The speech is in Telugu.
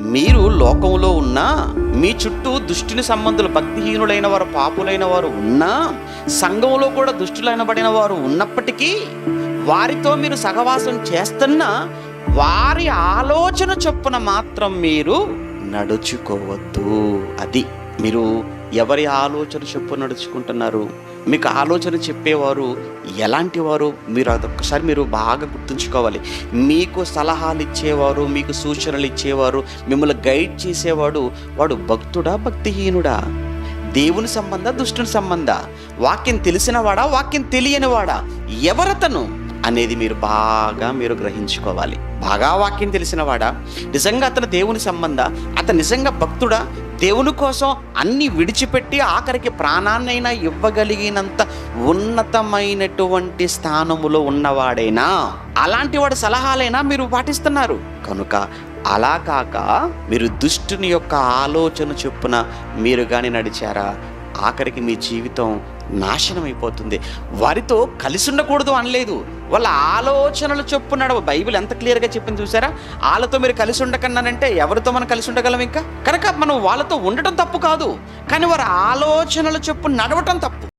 మీరు లోకంలో ఉన్నా మీ చుట్టూ దుష్టుని సంబంధులు భక్తిహీనులైన వారు పాపులైన వారు ఉన్నా సంఘంలో కూడా దుష్టులైనబడిన వారు ఉన్నప్పటికీ వారితో మీరు సహవాసం చేస్తున్నా వారి ఆలోచన చొప్పున మాత్రం మీరు నడుచుకోవద్దు. అది మీరు ఎవరి ఆలోచన చెప్పు నడుచుకుంటున్నారు? మీకు ఆలోచన చెప్పేవారు ఎలాంటి వారు? మీరు అదొక్కసారి మీరు బాగా గుర్తుంచుకోవాలి. మీకు సలహాలు ఇచ్చేవారు మీకు సూచనలు ఇచ్చేవారు మిమ్మల్ని గైడ్ చేసేవాడు వాడు భక్తుడా భక్తిహీనుడా? దేవుని సంబంధ దుష్టుని సంబంధ? వాక్యం తెలిసినవాడా వాక్యం తెలియనివాడా ఎవరతను? అనేది మీరు బాగా మీరు గ్రహించుకోవాలి. బాగా వాక్యం తెలిసినవాడా నిజంగా అతను దేవుని సంబంధ? అతను నిజంగా భక్తుడా? దేవుని కోసం అన్ని విడిచిపెట్టి ఆఖరికి ప్రాణాన్నైనా ఇవ్వగలిగినంత ఉన్నతమైనటువంటి స్థానములో ఉన్నవాడైనా? అలాంటి వాడి సలహాలైనా మీరు పాటిస్తున్నారు? కనుక అలా కాక మీరు దుష్టుని యొక్క ఆలోచన చొప్పున మీరు కానీ నడిచారా? ఆఖరికి మీ జీవితం నాశనం అయిపోతుంది వారితో కలిసి ఉండకూడదు అనలేదు. వాళ్ళ ఆలోచనలు చొప్పున బైబిల్ ఎంత క్లియర్గా చెప్పింది చూసారా? వాళ్ళతో మీరు కలిసి ఉండకన్నానంటే ఎవరితో మనం కలిసి ఉండగలం ఇంకా? కనుక మనం వాళ్ళతో ఉండటం తప్పు కాదు. కానీ వారి ఆలోచనలు చెప్పు నడవటం తప్పు.